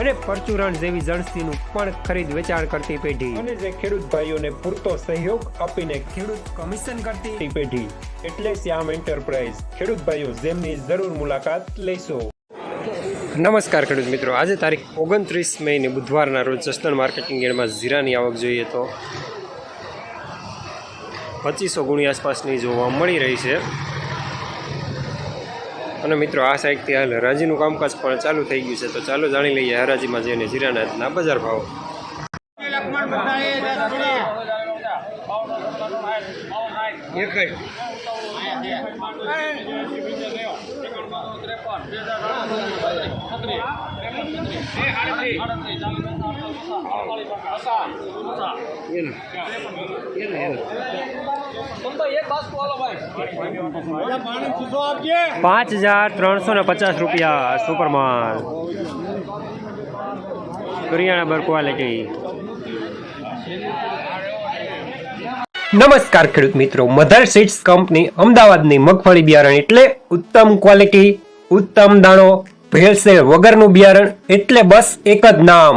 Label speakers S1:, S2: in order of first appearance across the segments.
S1: અને પરચુરણ જેવી જણસીનું પણ ખરીદ વેચાણ કરતી પેઢી. અને જે ખેડૂત ભાઈઓને પૂરતો સહયોગ આપીને ખેડૂત કમિશન કરતી પેઢી. એટલે શ્યામ એન્ટરપ્રાઇઝ. ખેડૂત ભાઈઓ જેમની જરૂર મુલાકાત લેશો. નમસ્કાર ખેડૂત મિત્રો. આજે તારીખ ઓગણત્રીસ મેની બુધવારના રોજ જસદણ માર્કેટિંગ યાર્ડમાં જીરાની આવક જોઈએ તો પચીસો ગુણી આસપાસની જોવા મળી રહી છે. અને મિત્રો, આ સાઈડથી હાલ હરાજીનું કામકાજ પણ ચાલુ થઈ ગયું છે. તો ચાલો જાણી લઈએ હરાજીમાં જઈને જીરાનાથના બજાર ભાવ. પાંચ હજાર ત્રણસો ને પચાસ રૂપિયા સુપરમાલ કરિયાણા બર ક્વોલિટી નમસ્કાર ખેડૂત મિત્રો, મધર સીડ્સ કંપની અમદાવાદની મગફળી બિયારણ એટલે ઉત્તમ ક્વોલિટી ઉત્તમ દાણો, ભેળસેળ વગરનું બિયારણ એટલે બસ એક જ નામ.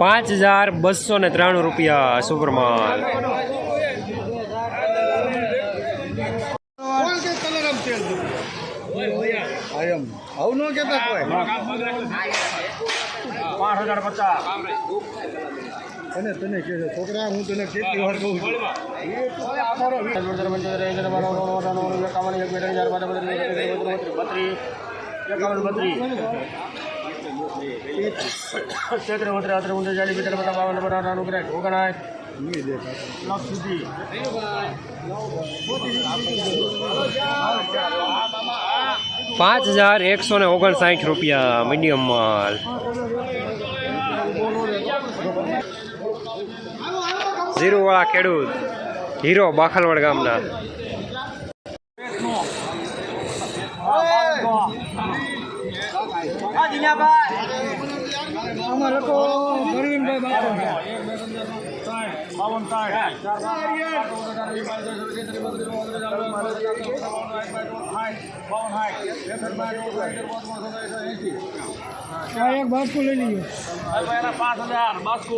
S1: પાંચ હજાર બસો ને ત્રાણું રૂપિયા સુપરમાલ
S2: કોણ કે કલર આમ તેલ આ એમ આવું ન કહેતા કોઈ.
S3: પાંચ હજાર પચાસ.
S2: તને તને કહે છોકરા હું તને કેટલી વાર કહું છું.
S3: તેત્રીસ બત્રીસ અત્રે ઊંધે ચાલીસ મીટર બધા બાવન બધા કરે ઓગણાય
S2: નહીં
S3: સુધી
S1: પાંચ હજાર એકસો ને ઓગણસાઠ રૂપિયા મીડિયમ માલ. ઝીરો વાળા ખેડૂત હીરો બાખલવડ ગામના.
S3: બાવન સાઠ
S2: એક બાસ્કુ લઈ લીધો
S3: પાંચ હજાર બાસ્કો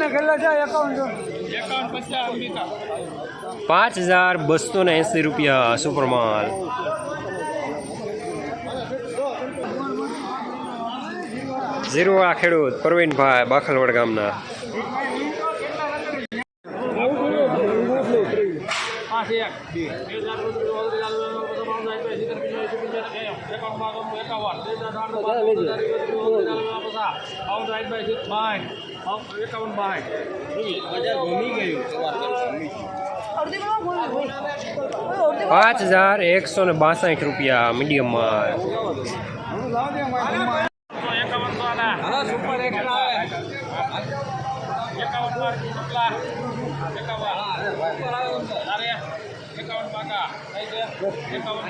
S2: ને કેટલા છે
S1: પાંચ હજાર બસો ને એંસી રૂપિયા સુપરમાલ. ઝીરો આ ખેડૂત પ્રવીણભાઈ બાખલવડ ગામના.
S3: પાંચ એક
S1: પાંચ હજાર એકસો ને બાસઠ રૂપિયા મીડિયમ માલ
S3: એકાવન. એકાવન પાકા. એકાવન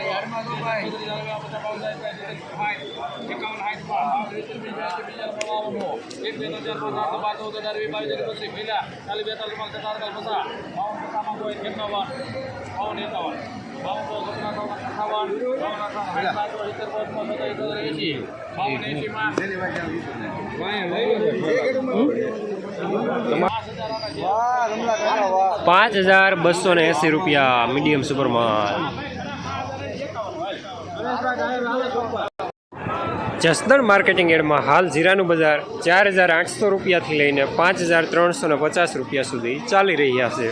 S3: એકાવન હાઈટ એક બે હજાર પાંચ બાર ચૌદ હજાર વીસ બાવીસ હજાર પચીસ પહેલા ચાલીસ બેતાલીસ પાંચ સત્તાર પચાસ બાવન પચાસમાં કોઈ એકાવન. બાવન એકાવન. બાવન
S1: પાંચ હજાર બસો ને એંસી રૂપિયા મીડિયમ સુપરમાં જસદણ માર્કેટિંગ એડમાં હાલ જીરાનું બજાર ચાર હજાર આઠસો રૂપિયાથી લઈને પાંચ હજાર ત્રણસો પચાસ રૂપિયા સુધી ચાલી રહ્યા છે.